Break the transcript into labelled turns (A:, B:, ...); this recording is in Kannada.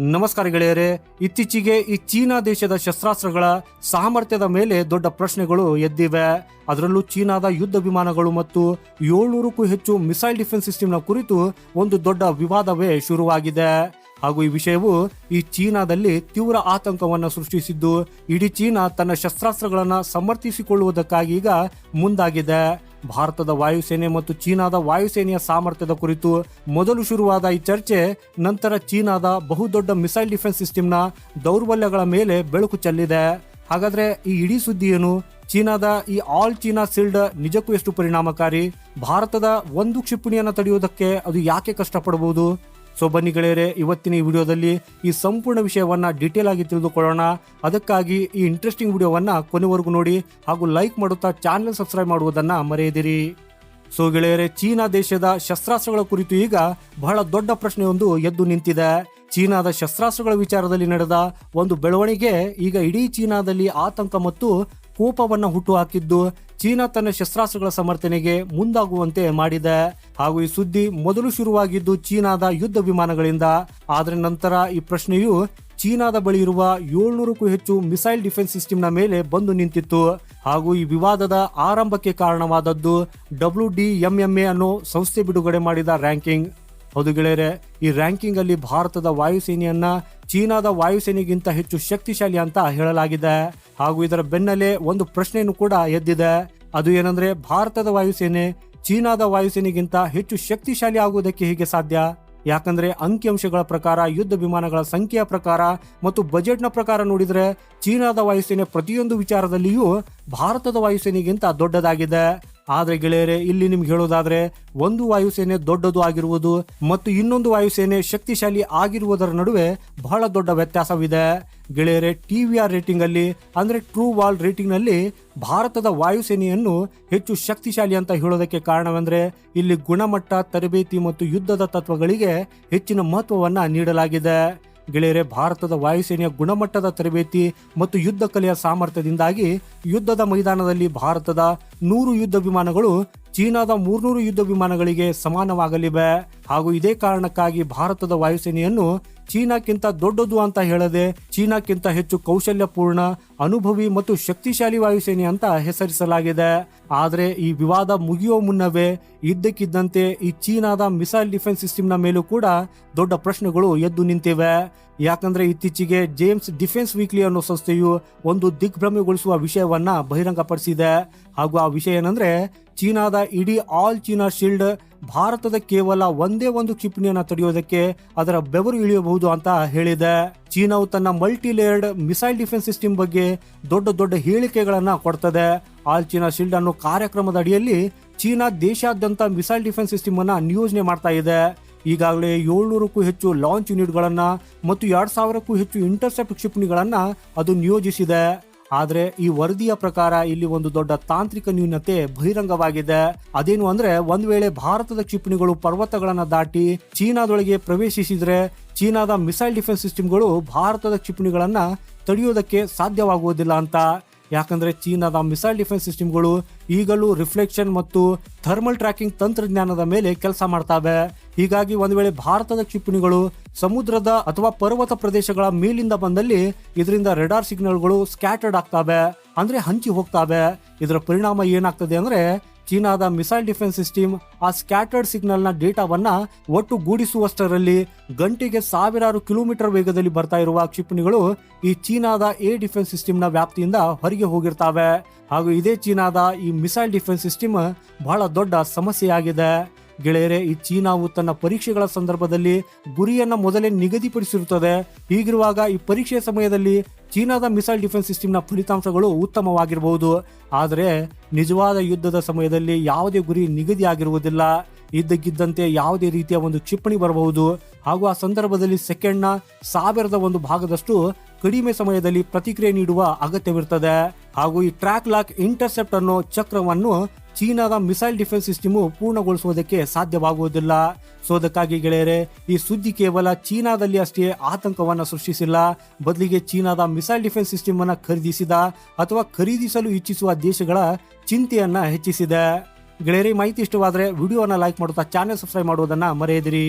A: ನಮಸ್ಕಾರ ಗೆಳೆಯರೇ, ಇತ್ತೀಚೆಗೆ ಈ ಚೀನಾ ದೇಶದ ಶಸ್ತ್ರಾಸ್ತ್ರಗಳ ಸಾಮರ್ಥ್ಯದ ಮೇಲೆ ದೊಡ್ಡ ಪ್ರಶ್ನೆಗಳು ಎದ್ದಿವೆ. ಅದರಲ್ಲೂ ಚೀನಾದ ಯುದ್ಧ ವಿಮಾನಗಳು ಮತ್ತು ಏಳ್ನೂರಕ್ಕೂ ಹೆಚ್ಚು ಮಿಸೈಲ್ ಡಿಫೆನ್ಸ್ ಸಿಸ್ಟಮ್ನ ಕುರಿತು ಒಂದು ದೊಡ್ಡ ವಿವಾದವೇ ಶುರುವಾಗಿದೆ. ಹಾಗೂ ಈ ವಿಷಯವು ಈ ಚೀನಾದಲ್ಲಿ ತೀವ್ರ ಆತಂಕವನ್ನು ಸೃಷ್ಟಿಸಿದ್ದು, ಇಡೀ ಚೀನಾ ತನ್ನ ಶಸ್ತ್ರಾಸ್ತ್ರಗಳನ್ನು ಸಮರ್ಥಿಸಿಕೊಳ್ಳುವುದಕ್ಕಾಗಿ ಈಗ ಮುಂದಾಗಿದೆ. ಭಾರತದ ವಾಯುಸೇನೆ ಮತ್ತು ಚೀನಾದ ವಾಯುಸೇನೆಯ ಸಾಮರ್ಥ್ಯದ ಕುರಿತು ಮೊದಲು ಶುರುವಾದ ಈ ಚರ್ಚೆ, ನಂತರ ಚೀನಾದ ಬಹುದೊಡ್ಡ ಮಿಸೈಲ್ ಡಿಫೆನ್ಸ್ ಸಿಸ್ಟಮ್ನ ದೌರ್ಬಲ್ಯಗಳ ಮೇಲೆ ಬೆಳಕು ಚೆಲ್ಲಿದೆ. ಹಾಗಾದ್ರೆ ಈ ಇಡೀ ಸುದ್ದಿ ಏನು ಚೀನಾದ ಈ ಆಲ್ ಚೀನಾ ಸಿಲ್ಡ್ ನಿಜಕ್ಕೂ ಎಷ್ಟು ಪರಿಣಾಮಕಾರಿ? ಭಾರತದ ಒಂದು ಕ್ಷಿಪಣಿಯನ್ನು ತಡೆಯುವುದಕ್ಕೆ ಅದು ಯಾಕೆ ಕಷ್ಟಪಡಬಹುದು? ಸೊ ಬನ್ನಿ ಗೆಳೆಯರೆ, ಇವತ್ತಿನ ಈ ವಿಡಿಯೋದಲ್ಲಿ ಈ ಸಂಪೂರ್ಣ ವಿಷಯವನ್ನ ಡೀಟೇಲ್ ಆಗಿ ತಿಳಿದುಕೊಳ್ಳೋಣ. ಅದಕ್ಕಾಗಿ ಈ ಇಂಟ್ರೆಸ್ಟಿಂಗ್ ವಿಡಿಯೋವನ್ನ ಕೊನೆವರೆಗೂ ನೋಡಿ ಹಾಗೂ ಲೈಕ್ ಮಾಡುತ್ತಾ ಚಾನೆಲ್ ಸಬ್ಸ್ಕ್ರೈಬ್ ಮಾಡುವುದನ್ನ ಮರೆಯದಿರಿ. ಸೊ ಗೆಳೆಯರೆ, ಚೀನಾ ದೇಶದ ಶಸ್ತ್ರಾಸ್ತ್ರಗಳ ಕುರಿತು ಈಗ ಬಹಳ ದೊಡ್ಡ ಪ್ರಶ್ನೆಯೊಂದು ಎದ್ದು ನಿಂತಿದೆ. ಚೀನಾದ ಶಸ್ತ್ರಾಸ್ತ್ರಗಳ ವಿಚಾರದಲ್ಲಿ ನಡೆದ ಒಂದು ಬೆಳವಣಿಗೆ ಈಗ ಇಡೀ ಚೀನಾದಲ್ಲಿ ಆತಂಕ ಮತ್ತು ಕೋಪವನ್ನು ಹುಟ್ಟುಹಾಕಿದ್ದು ಚೀನಾ ತನ್ನ ಶಸ್ತ್ರಾಸ್ತ್ರಗಳ ಸಮರ್ಥನೆಗೆ ಮುಂದಾಗುವಂತೆ ಮಾಡಿದೆ. ಹಾಗೂ ಈ ಸುದ್ದಿ ಮೊದಲು ಶುರುವಾಗಿದ್ದು ಚೀನಾದ ಯುದ್ಧ ವಿಮಾನಗಳಿಂದ. ಆದರೆ ನಂತರ ಈ ಪ್ರಶ್ನೆಯು ಚೀನಾದ ಬಳಿ ಇರುವ ಏಳ್ನೂರಕ್ಕೂ ಹೆಚ್ಚು ಮಿಸೈಲ್ ಡಿಫೆನ್ಸ್ ಸಿಸ್ಟಮ್ನ ಮೇಲೆ ಬಂದು ನಿಂತಿತ್ತು. ಹಾಗೂ ಈ ವಿವಾದದ ಆರಂಭಕ್ಕೆ ಕಾರಣವಾದದ್ದು ಡಬ್ಲ್ಯೂ ಡಿ ಎಂಎಂಎ ಅನ್ನೋ ಸಂಸ್ಥೆ ಬಿಡುಗಡೆ ಮಾಡಿದ ರ್ಯಾಂಕಿಂಗ್. ಹೌದು ಗೆಳೆಯರೆ, ಈ ರ್ಯಾಂಕಿಂಗ್ ಅಲ್ಲಿ ಭಾರತದ ವಾಯುಸೇನೆಯನ್ನ ಚೀನಾದ ವಾಯುಸೇನೆಗಿಂತ ಹೆಚ್ಚು ಶಕ್ತಿಶಾಲಿ ಅಂತ ಹೇಳಲಾಗಿದೆ. ಹಾಗೂ ಇದರ ಬೆನ್ನಲ್ಲೇ ಒಂದು ಪ್ರಶ್ನೆಯನ್ನು ಕೂಡ ಎದ್ದಿದೆ. ಅದು ಏನಂದ್ರೆ, ಭಾರತದ ವಾಯುಸೇನೆ ಚೀನಾದ ವಾಯುಸೇನೆಗಿಂತ ಹೆಚ್ಚು ಶಕ್ತಿಶಾಲಿ ಆಗುವುದಕ್ಕೆ ಹೇಗೆ ಸಾಧ್ಯ? ಯಾಕಂದ್ರೆ, ಅಂಕಿಅಂಶಗಳ ಪ್ರಕಾರ, ಯುದ್ಧ ವಿಮಾನಗಳ ಸಂಖ್ಯೆಯ ಪ್ರಕಾರ ಮತ್ತು ಬಜೆಟ್ನ ಪ್ರಕಾರ ನೋಡಿದ್ರೆ, ಚೀನಾದ ವಾಯುಸೇನೆ ಪ್ರತಿಯೊಂದು ವಿಚಾರದಲ್ಲಿಯೂ ಭಾರತದ ವಾಯುಸೇನೆಗಿಂತ ದೊಡ್ಡದಾಗಿದೆ. ಆದ್ರೆ ಗೆಳೆಯರೆ, ಇಲ್ಲಿ ನಿಮ್ಗೆ ಹೇಳೋದಾದ್ರೆ ಒಂದು ವಾಯುಸೇನೆ ದೊಡ್ಡದು ಆಗಿರುವುದು ಮತ್ತು ಇನ್ನೊಂದು ವಾಯುಸೇನೆ ಶಕ್ತಿಶಾಲಿ ಆಗಿರುವುದರ ನಡುವೆ ಬಹಳ ದೊಡ್ಡ ವ್ಯತ್ಯಾಸವಿದೆ. ಗೆಳೆಯರೆ ಟಿವಿಆರ್ ರೇಟಿಂಗ್ ಅಲ್ಲಿ ಅಂದ್ರೆ ಟ್ರೂ ವಾಲ್ ರೇಟಿಂಗ್ನಲ್ಲಿ ಭಾರತದ ವಾಯುಸೇನೆಯನ್ನು ಹೆಚ್ಚು ಶಕ್ತಿಶಾಲಿ ಅಂತ ಹೇಳೋದಕ್ಕೆ ಕಾರಣವೆಂದ್ರೆ ಇಲ್ಲಿ ಗುಣಮಟ್ಟ, ತರಬೇತಿ ಮತ್ತು ಯುದ್ಧದ ತತ್ವಗಳಿಗೆ ಹೆಚ್ಚಿನ ಮಹತ್ವವನ್ನ ನೀಡಲಾಗಿದೆ. ಗೆಳೆಯರೆ, ಭಾರತದ ವಾಯುಸೇನೆಯ ಗುಣಮಟ್ಟದ ತರಬೇತಿ ಮತ್ತು ಯುದ್ಧ ಕಲೆಯ ಸಾಮರ್ಥ್ಯದಿಂದಾಗಿ ಯುದ್ಧದ ಮೈದಾನದಲ್ಲಿ ಭಾರತದ ನೂರು ಯುದ್ಧ ವಿಮಾನಗಳು ಚೀನಾದ ಮೂರ್ನೂರು ಯುದ್ಧ ವಿಮಾನಗಳಿಗೆ ಸಮಾನವಾಗಲಿವೆ. ಹಾಗೂ ಇದೇ ಕಾರಣಕ್ಕಾಗಿ ಭಾರತದ ವಾಯುಸೇನೆಯನ್ನು ಚೀನಾಕ್ಕಿಂತ ದೊಡ್ಡದು ಅಂತ ಹೇಳದೆ, ಚೀನಾಕ್ಕಿಂತ ಹೆಚ್ಚು ಕೌಶಲ್ಯಪೂರ್ಣ, ಅನುಭವಿ ಮತ್ತು ಶಕ್ತಿಶಾಲಿ ವಾಯುಸೇನೆ ಅಂತ ಹೆಸರಿಸಲಾಗಿದೆ. ಆದರೆ ಈ ವಿವಾದ ಮುಗಿಯುವ ಮುನ್ನವೇ ಇದ್ದಕ್ಕಿದ್ದಂತೆ ಈ ಚೀನಾದ ಮಿಸೈಲ್ ಡಿಫೆನ್ಸ್ ಸಿಸ್ಟಮ್ನ ಮೇಲೂ ಕೂಡ ದೊಡ್ಡ ಪ್ರಶ್ನೆಗಳು ಎದ್ದು ನಿಂತಿವೆ. ಯಾಕಂದ್ರೆ ಇತ್ತೀಚೆಗೆ ಜೇಮ್ಸ್ ಡಿಫೆನ್ಸ್ ವೀಕ್ಲಿ ಅನ್ನೋ ಸಂಸ್ಥೆಯು ಒಂದು ದಿಗ್ಭ್ರಮೆಗೊಳಿಸುವ ವಿಷಯವನ್ನ ಬಹಿರಂಗಪಡಿಸಿದೆ. ಹಾಗೂ ಆ ವಿಷಯ ಏನಂದ್ರೆ ಚೀನಾದ ಇಡೀ ಆಲ್ ಚೀನಾ ಶೀಲ್ಡ್ ಭಾರತದ ಕೇವಲ ಒಂದೇ ಒಂದು ಕ್ಷಿಪಣಿಯನ್ನು ತಡೆಯೋದಕ್ಕೆ ಅದರ ಬೆವರು ಇಳಿಯಬಹುದು ಅಂತ ಹೇಳಿದೆ. ಚೀನಾವು ತನ್ನ multi layered missile defence system ಬಗ್ಗೆ ದೊಡ್ಡ ದೊಡ್ಡ ಹೇಳಿಕೆಗಳನ್ನು ಕೊಡ್ತದೆ. ಆಲ್ ಚೀನಾ ಶೀಲ್ಡ್ ಅನ್ನೋ ಕಾರ್ಯಕ್ರಮದ ಅಡಿಯಲ್ಲಿ ಚೀನಾ ದೇಶಾದ್ಯಂತ ಮಿಸೈಲ್ ಡಿಫೆನ್ಸ್ ಸಿಸ್ಟಮ್ ಅನ್ನ ನಿಯೋಜನೆ ಮಾಡ್ತಾ ಇದೆ. ಈಗಾಗಲೇ ಏಳ್ನೂರಕ್ಕೂ ಹೆಚ್ಚು ಲಾಂಚ್ ಯೂನಿಟ್ಗಳನ್ನು ಮತ್ತು ಎರಡು ಸಾವಿರಕ್ಕೂ ಹೆಚ್ಚು ಇಂಟರ್ಸೆಪ್ಟ್ ಕ್ಷಿಪಣಿಗಳನ್ನ ಅದು ನಿಯೋಜಿಸಿದೆ. ಆದ್ರೆ ಈ ವರದಿಯ ಪ್ರಕಾರ ಇಲ್ಲಿ ಒಂದು ದೊಡ್ಡ ತಾಂತ್ರಿಕ ನ್ಯೂನತೆ ಬಹಿರಂಗವಾಗಿದೆ. ಅದೇನು ಅಂದ್ರೆ ಒಂದ್ ವೇಳೆ ಭಾರತದ ಕ್ಷಿಪಣಿಗಳು ಪರ್ವತಗಳನ್ನ ದಾಟಿ ಚೀನಾದೊಳಗೆ ಪ್ರವೇಶಿಸಿದ್ರೆ ಚೀನಾದ ಮಿಸೈಲ್ ಡಿಫೆನ್ಸ್ ಸಿಸ್ಟಮ್ಗಳು ಭಾರತದ ಕ್ಷಿಪಣಿಗಳನ್ನ ತಡೆಯೋದಕ್ಕೆ ಸಾಧ್ಯವಾಗುವುದಿಲ್ಲ ಅಂತ ಯಾಕಂದ್ರೆ ಚೀನಾದ ಮಿಸೈಲ್ ಡಿಫೆನ್ಸ್ ಸಿಸ್ಟಮ್ಗಳು ಈಗಲೂ ರಿಫ್ಲೆಕ್ಷನ್ ಮತ್ತು ಥರ್ಮಲ್ ಟ್ರ್ಯಾಕಿಂಗ್ ತಂತ್ರಜ್ಞಾನದ ಮೇಲೆ ಕೆಲಸ ಮಾಡ್ತಾವೆ. ಹೀಗಾಗಿ ಒಂದು ವೇಳೆ ಭಾರತದ ಕ್ಷಿಪಣಿಗಳು ಸಮುದ್ರದ ಅಥವಾ ಪರ್ವತ ಪ್ರದೇಶಗಳ ಮೇಲಿಂದ ಬಂದಲ್ಲಿ ಇದರಿಂದ ರೆಡಾರ್ ಸಿಗ್ನಲ್ಗಳು ಸ್ಕ್ಯಾಟರ್ಡ್ ಆಗ್ತವೆ. ಅಂದ್ರೆ ಹಂಚಿ ಹೋಗ್ತವೆ. ಇದರ ಪರಿಣಾಮ ಏನಾಗ್ತದೆ ಅಂದ್ರೆ ಚೀನಾದ ಮಿಸೈಲ್ ಡಿಫೆನ್ಸ್ ಸಿಸ್ಟಮ್ ಆ ಸ್ಕ್ಯಾಟರ್ಡ್ ಸಿಗ್ನಲ್ನ ಡೇಟಾವನ್ನ ಒಟ್ಟು ಗೂಡಿಸುವಷ್ಟರಲ್ಲಿ ಗಂಟೆಗೆ ಸಾವಿರಾರು ಕಿಲೋಮೀಟರ್ ವೇಗದಲ್ಲಿ ಬರ್ತಾ ಇರುವ ಕ್ಷಿಪಣಿಗಳು ಈ ಚೀನಾದ ಏ ಡಿಫೆನ್ಸ್ ಸಿಸ್ಟಮ್ನ ವ್ಯಾಪ್ತಿಯಿಂದ ಹೊರಗೆ ಹೋಗಿರ್ತಾವೆ. ಹಾಗೂ ಇದೇ ಚೀನಾದ ಈ ಮಿಸೈಲ್ ಡಿಫೆನ್ಸ್ ಸಿಸ್ಟಮ್ ಬಹಳ ದೊಡ್ಡ ಸಮಸ್ಯೆಯಾಗಿದೆ. ಗೆಳೆಯರೆ, ಈ ಚೀನಾವು ತನ್ನ ಪರೀಕ್ಷೆಗಳ ಸಂದರ್ಭದಲ್ಲಿ ಗುರಿಯನ್ನು ಮೊದಲೇ ನಿಗದಿಪಡಿಸಿರುತ್ತದೆ. ಹೀಗಿರುವಾಗ ಈ ಪರೀಕ್ಷೆಯ ಸಮಯದಲ್ಲಿ ಚೀನಾದ ಮಿಸೈಲ್ ಡಿಫೆನ್ಸ್ ಸಿಸ್ಟಮ್ನ ಫಲಿತಾಂಶಗಳು ಉತ್ತಮವಾಗಿರಬಹುದು. ಆದರೆ ನಿಜವಾದ ಯುದ್ಧದ ಸಮಯದಲ್ಲಿ ಯಾವುದೇ ಗುರಿ ನಿಗದಿಯಾಗಿರುವುದಿಲ್ಲ. ಇದ್ದಕ್ಕಿದ್ದಂತೆ ಯಾವುದೇ ರೀತಿಯ ಒಂದು ಕ್ಷಿಪಣಿ ಬರಬಹುದು. ಹಾಗೂ ಆ ಸಂದರ್ಭದಲ್ಲಿ ಸೆಕೆಂಡ್ನ ಸಾವಿರದ ಒಂದು ಭಾಗದಷ್ಟು ಕಡಿಮೆ ಸಮಯದಲ್ಲಿ ಪ್ರತಿಕ್ರಿಯೆ ನೀಡುವ ಅಗತ್ಯವಿರುತ್ತದೆ. ಹಾಗೂ ಈ ಟ್ರ್ಯಾಕ್ ಲಾಕ್ ಇಂಟರ್ಸೆಪ್ಟ್ ಅನ್ನೋ ಚಕ್ರವನ್ನು ಚೀನಾದ ಮಿಸೈಲ್ ಡಿಫೆನ್ಸ್ ಸಿಸ್ಟಮ್ ಪೂರ್ಣಗೊಳಿಸುವುದಕ್ಕೆ ಸಾಧ್ಯವಾಗುವುದಿಲ್ಲ. ಸೋದಕ್ಕಾಗಿ ಗೆಳೆಯರೆ, ಈ ಸುದ್ದಿ ಕೇವಲ ಚೀನಾದಲ್ಲಿ ಅಷ್ಟೇ ಆತಂಕವನ್ನು ಸೃಷ್ಟಿಸಿಲ್ಲ. ಬದಲಿಗೆ ಚೀನಾದ ಮಿಸೈಲ್ ಡಿಫೆನ್ಸ್ ಸಿಸ್ಟಮ್ ಅನ್ನು ಖರೀದಿಸಿದ ಅಥವಾ ಖರೀದಿಸಲು ಇಚ್ಛಿಸುವ ದೇಶಗಳ ಚಿಂತೆಯನ್ನ ಹೆಚ್ಚಿಸಿದೆ. ಗೆಳೆಯರಿ ಮಾಹಿತಿ ಇಷ್ಟವಾದರೆ ವಿಡಿಯೋನ ಲೈಕ್ ಮಾಡುತ್ತಾ ಚಾನೆಲ್ ಸಬ್ಸ್ಕ್ರೈಬ್ ಮಾಡುವುದನ್ನ ಮರೆಯದಿರಿ.